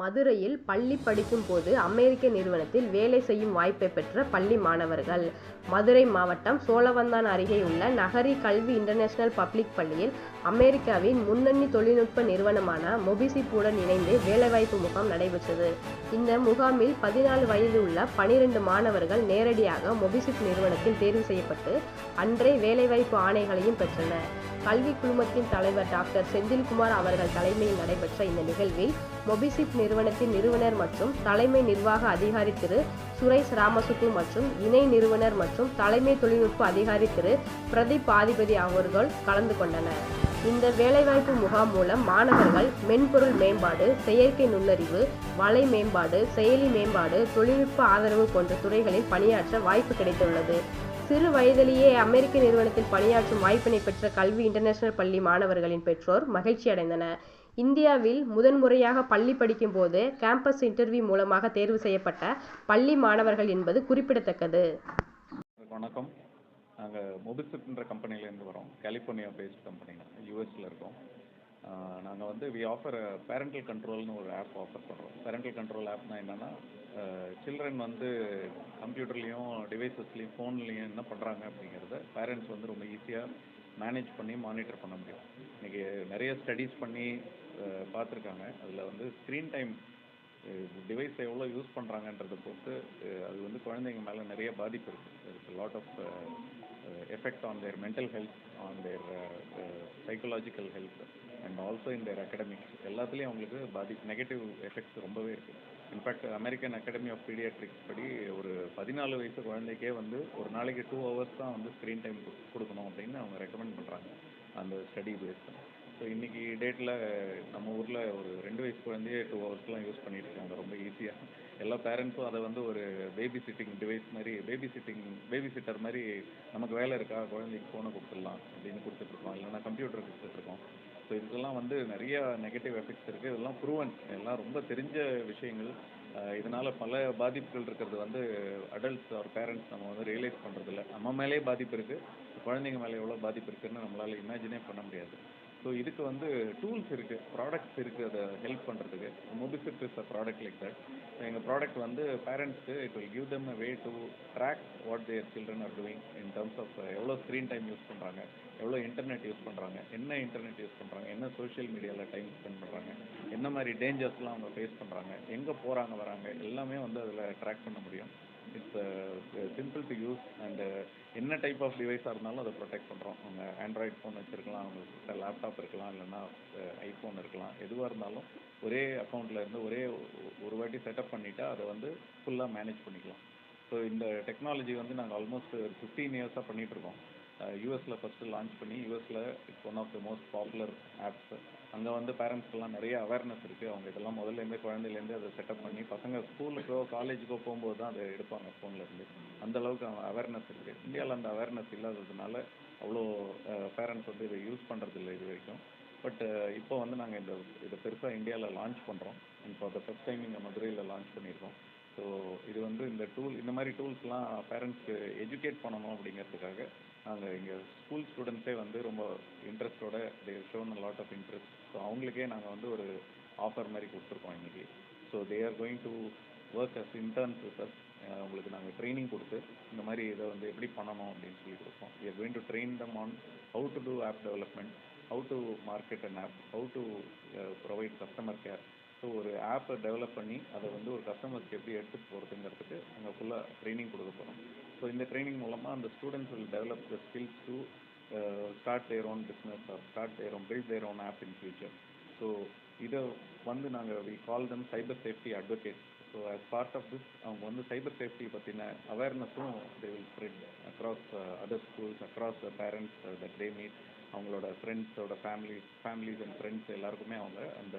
மதுரையில் பள்ளி படிக்கும் போது அமெரிக்க நிறுவனத்தில் வேலை செய்யும் வாய்ப்பை பெற்ற பள்ளி மாணவர்கள். மதுரை மாவட்டம் சோழவந்தான் அருகே உள்ள நகரி கல்வி இன்டர்நேஷனல் பப்ளிக் பள்ளியில் அமெரிக்காவின் முன்னணி தொழில்நுட்ப நிறுவனமான மொபிசிப்புடன் இணைந்து வேலைவாய்ப்பு முகாம் நடைபெற்றது. இந்த முகாமில் பதினாலு வயது உள்ள பனிரெண்டு மாணவர்கள் நேரடியாக மொபிசிப் நிறுவனத்தில் தேர்வு செய்யப்பட்டு அன்றே வேலைவாய்ப்பு ஆணைகளையும் பெற்றனர் கல்வி குழுமத்தின் தலைவர் டாக்டர் செந்தில்குமார் அவர்கள் தலைமையில் நடைபெற்ற இந்த நிகழ்வில் மொபிசிப் நிறுவனத்தின் நிறுவனர் மற்றும் தலைமை நிர்வாக அதிகாரி திரு சுரேஷ் ராமசுக்கு மற்றும் இணை நிறுவனர் மற்றும் தலைமை தொழில்நுட்ப அதிகாரி திரு பிரதீப் ஆதிபதி அவர்கள் கலந்து கொண்டனர். இந்த வேலைவாய்ப்பு முகாம் மூலம் மாணவர்கள் மென்பொருள் மேம்பாடு செயற்கை நுண்ணறிவு வலை மேம்பாடு செயலி மேம்பாடு தொழில்நுட்ப ஆதரவு போன்ற துறைகளில் பணியாற்ற வாய்ப்பு கிடைத்துள்ளது. சிறு வயதிலேயே அமெரிக்க நிறுவனத்தில் பணியாற்றும் வாய்ப்பினை பெற்ற கல்வி இன்டர்நேஷனல் பள்ளி மாணவர்களின் பெற்றோர் மகிழ்ச்சி அடைந்தனர் இந்தியாவில் முதன்முறையாக பள்ளி படிக்கும் போது கேம்பஸ் இன்டர்வியூ மூலமாக தேர்வு செய்யப்பட்ட பள்ளி மாணவர்கள் என்பது குறிப்பிடத்தக்கது. வணக்கம். நாங்கள் மொபிசிப்ன்ற கம்பெனிலேருந்து வரோம். கலிஃபோர்னியா பேஸ்ட் கம்பெனி யூஎஸில் இருக்கோம். நாங்கள் வந்து வி ஆஃபர் பேரண்டல் கண்ட்ரோல்னு ஒரு ஆப் ஆஃபர் பண்ணுறோம் பேரண்டல் கண்ட்ரோல் ஆப்னா என்னென்னா சில்ட்ரன் வந்து கம்ப்யூட்டர்லேயும் டிவைசஸ்லேயும் ஃபோன்லேயும் என்ன பண்ணுறாங்க அப்படிங்கிறத பேரண்ட்ஸ் வந்து ரொம்ப ஈஸியாக மேனேஜ் பண்ணி மானிட்டர் பண்ண முடியும். இன்றைக்கி நிறைய ஸ்டடீஸ் பண்ணி பார்த்துருக்காங்க அதில் வந்து ஸ்க்ரீன் டைம் டிவைஸ் எவ்வளோ யூஸ் பண்ணுறாங்கன்றதை பொறுத்து அது வந்து குழந்தைங்க மேலே நிறைய பாதிப்பு இருக்குது lot of effect on their mental health on their psychological health and also in their academics எல்லாத்துலேயும் அவங்களுக்கு பாதிப்பு நெகட்டிவ் எஃபெக்ட்ஸ் ரொம்பவே இருக்குது in fact American Academy of Paediatrics படி ஒரு பதினாலு வயசு குழந்தைக்கே வந்து ஒரு நாளைக்கு டூ ஹவர்ஸ் தான் வந்து ஸ்க்ரீன் டைம் கொடுக்கணும் அப்படின்னு அவங்க ரெக்கமெண்ட் பண்ணுறாங்க அந்த ஸ்டடி பேஸ் ஸோ இன்றைக்கி டேட்டில் நம்ம ஊரில் ஒரு ரெண்டு வயசு குழந்தையே டூ ஹவர்ஸ்லாம் யூஸ் பண்ணிட்டு இருக்காங்க ரொம்ப ஈஸியாக எல்லா பேரண்ட்ஸும் அதை வந்து ஒரு பேபி சிட்டிங் டிவைஸ் மாதிரி பேபி சிட்டிங் பேபி சிட்டர் மாதிரி நமக்கு வேலை இருக்கா? குழந்தைக்கு ஃபோனை கொடுத்துடலாம் அப்படின்னு கொடுத்துட்ருக்கோம் இல்லைன்னா கம்ப்யூட்டர் கொடுத்துட்ருக்கோம் ஸோ இதுக்கெல்லாம் வந்து நிறைய நெகட்டிவ் எஃபெக்ட்ஸ் இருக்குது இதெல்லாம் ப்ரூவன் எல்லாம் ரொம்ப தெரிஞ்ச விஷயங்கள். இதனால் பல பாதிப்புகள் இருக்கிறது வந்து அடல்ட்ஸ் ஆர் பேரண்ட்ஸ் நம்ம வந்து ரியலைஸ் பண்ணுறதில்ல நம்ம மேலேயே பாதிப்பு இருக்குது குழந்தைங்க மேலே எவ்வளோ பாதிப்பு இருக்குதுன்னு நம்மளால் இமேஜினே பண்ண முடியாது. ஸோ இதுக்கு வந்து டூல்ஸ் இருக்குது ப்ராடக்ட்ஸ் இருக்குது அதை ஹெல்ப் பண்ணுறதுக்கு Mobicip is a product like that எங்கள் ப்ராடக்ட் வந்து பேரண்ட்ஸ்க்கு it will give them a way to track what their children are doing in terms of எவ்வளோ ஸ்க்ரீன் டைம் யூஸ் பண்ணுறாங்க எவ்வளோ இன்டர்நெட் யூஸ் பண்ணுறாங்க என்ன இன்டர்நெட் யூஸ் பண்ணுறாங்க என்ன சோஷியல் மீடியாவில் டைம் ஸ்பெண்ட் பண்ணுறாங்க என்ன மாதிரி டேஞ்சர்ஸ்லாம் அவங்க ஃபேஸ் பண்ணுறாங்க எங்கே போகிறாங்க வராங்க எல்லாமே வந்து அதில் ட்ராக் பண்ண முடியும். It's simple to use and என்ன டைப் ஆஃப் டிவைஸாக இருந்தாலும் அதை ப்ரொடெக்ட் பண்ணுறோம் அவங்க ஆண்ட்ராய்ட் ஃபோன் வச்சுருக்கலாம் அவங்க லேப்டாப் இருக்கலாம் இல்லைன்னா ஐஃபோன் இருக்கலாம். எதுவாக இருந்தாலும் ஒரே அக்கௌண்ட்டில் இருந்து ஒரே ஒரு வாட்டி செட்டப் பண்ணிவிட்டா அதை வந்து ஃபுல்லாக மேனேஜ் பண்ணிக்கலாம். ஸோ இந்த டெக்னாலஜி வந்து நாங்கள் ஆல்மோஸ்ட் ஃபிஃப்டீன் இயர்ஸாக பண்ணிகிட்ருக்கோம் யூஎஸில் ஃபஸ்ட்டு லான்ச் பண்ணி யூஎஸில் it's one of the most popular apps அங்கே வந்து பேரண்ட்ஸ்க்கெல்லாம் நிறைய அவேர்னஸ் இருக்குது அவங்க இதெல்லாம் முதல்லேருந்தே குழந்தையிலேருந்து அதை செட்டப் பண்ணி பசங்க ஸ்கூலுக்கோ காலேஜுக்கோ போகும்போது தான் அதை எடுப்பாங்க ஃபோன்லேருந்து அந்தளவுக்கு அவேர்னஸ் இருக்குது இந்தியாவில் அந்த அவேர்னஸ் இல்லாததுனால அவ்வளோ பேரண்ட்ஸ் வந்து இதை யூஸ் பண்ணுறதில்ல இது வரைக்கும். பட் இப்போ வந்து நாங்கள் இந்த இதை பெருசாக இந்தியாவில் லான்ச் பண்ணுறோம் இப்போ அதை ஃபஸ்ட் டைம் இங்கே மதுரையில் லான்ச் பண்ணியிருக்கோம். ஸோ இது வந்து இந்த டூல் இந்த மாதிரி டூல்ஸ்லாம் பேரண்ட்ஸ்க்கு எஜுகேட் பண்ணணும் அப்படிங்கிறதுக்காக நாங்கள் இங்கே ஸ்கூல் ஸ்டூடெண்ட்ஸே வந்து ரொம்ப இன்ட்ரெஸ்டோட they shown lot of interest so அவங்களுக்கே நாங்கள் வந்து ஒரு ஆஃபர் மாதிரி கொடுத்துருக்கோம் இன்றைக்கி so they are going to work as interns with us உங்களுக்கு நாங்கள் ட்ரைனிங் கொடுத்து இந்த மாதிரி இதை வந்து எப்படி பண்ணணும் அப்படின்னு சொல்லி கொடுப்போம். We are going to train them on how to do app development how to market and app how to provide customer care so ஒரு ஆப்பை டெவலப் பண்ணி அதை வந்து ஒரு கஸ்டமருக்கு எப்படி எடுத்துகிட்டு போகிறதுங்கிறதுக்கு நாங்கள் ஃபுல்லாக ட்ரைனிங் கொடுக்க போகிறோம் ஸோ இந்த ட்ரைனிங் மூலமாக அந்த students will develop the skills to start their own business or start their own build their own app in future so இதை வந்து நாங்கள் we call them cyber safety advocate so as part of this அவங்க வந்து cyber safety பற்றின அவேர்னஸும் they will spread across other schools across the parents that they meet அவங்களோட ஃப்ரெண்ட்ஸோட family families and friends எல்லாருக்குமே அவங்க அந்த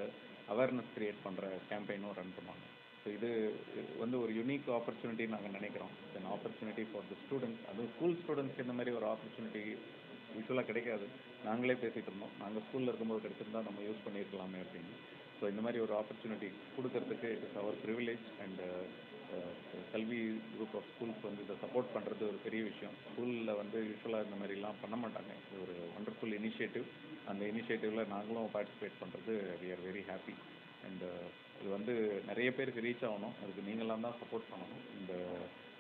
அவேர்னஸ் க்ரியேட் பண்ணுற கேம்பெயினும் run பண்ணுவாங்க. ஸோ இது வந்து ஒரு யூனிக் ஆப்பர்ச்சுனிட்டி நாங்கள் நினைக்கிறோம். Then opportunity for the students அதுவும் ஸ்கூல் ஸ்டூடெண்ட்ஸ்க்கு இந்த மாதிரி ஒரு ஆப்பர்ச்சுனிட்டி யூஸ்வலாக கிடைக்காது. நாங்களே பேசிகிட்டு இருந்தோம். நாங்கள் ஸ்கூலில் இருக்கும்போது கிடச்சிருந்தா நம்ம யூஸ் பண்ணியிருக்கலாமே அப்படின்னு. ஸோ இந்த மாதிரி ஒரு ஆப்பர்ச்சுனிட்டி கொடுக்கறதுக்கு it's our privilege and Kalvi group of schools வந்து இதை சப்போர்ட் பண்ணுறது ஒரு பெரிய விஷயம். ஸ்கூலில் வந்து யூஸ்வலாக இந்த மாதிரிலாம் பண்ண மாட்டாங்க. இது ஒரு ஒண்டர்ஃபுல் இனிஷியேட்டிவ் அந்த இனிஷியேட்டிவில் நாங்களும் பார்ட்டிசிபேட் பண்ணுறது we are very happy and இது வந்து நிறைய பேருக்கு ரீச் ஆகணும். அதுக்கு நீங்களாம் தான் சப்போர்ட் பண்ணணும். இந்த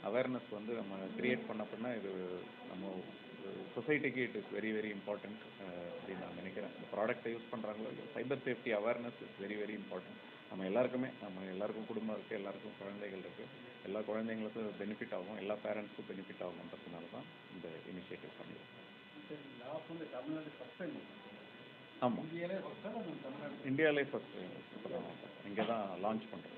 அவேர்னஸ் வந்து நம்ம கிரியேட் பண்ண பண்ண இது நம்ம சொசைட்டிக்கு it is very very important அப்படின்னு நான் நினைக்கிறேன். இந்த ப்ராடக்ட்டை யூஸ் பண்ணுறாங்களோ cyber safety awareness is very very important நம்ம எல்லாருக்குமே நம்ம எல்லாருக்கும் குடும்பம் இருக்குது எல்லாருக்கும் குழந்தைகள் இருக்குது எல்லா குழந்தைங்களுக்கும் பெனிஃபிட் ஆகும். எல்லா பேரண்ட்ஸுக்கும் பெனிஃபிட் ஆகுன்றதுனால தான் இந்த இனிஷியேட்டிவ் பண்ணியிருக்கோம். ஆமாம் இந்தியாவிலே ஃபஸ்ட் இப்போ தான் இங்கே தான் லான்ச் பண்ணுறோம்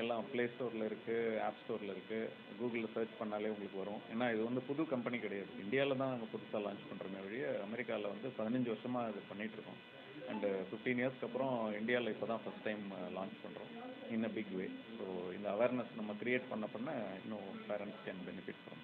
எல்லாம் ப்ளே ஸ்டோரில் இருக்குது ஆப் ஸ்டோரில் இருக்குது கூகுளில் சர்ச் பண்ணாலே உங்களுக்கு வரும். ஏன்னா இது வந்து புது கம்பெனி கிடையாது. இந்தியாவில் தான் நாங்கள் புதுசாக லான்ச் பண்ணுறோமே வழிய அமெரிக்காவில் வந்து பதினஞ்சு வருஷமாக இது பண்ணிகிட்ருக்கோம் அண்டு ஃபிஃப்டீன் இயர்ஸ்க்கு அப்புறம் இந்தியாவில் இப்போ தான் ஃபஸ்ட் டைம் லான்ச் பண்ணுறோம் in a big way so இந்த அவேர்னஸ் நம்ம க்ரியேட் பண்ண பண்ண இன்னும் பேரண்ட்ஸ் கேன் பெனிஃபிட் ஃப்ரம்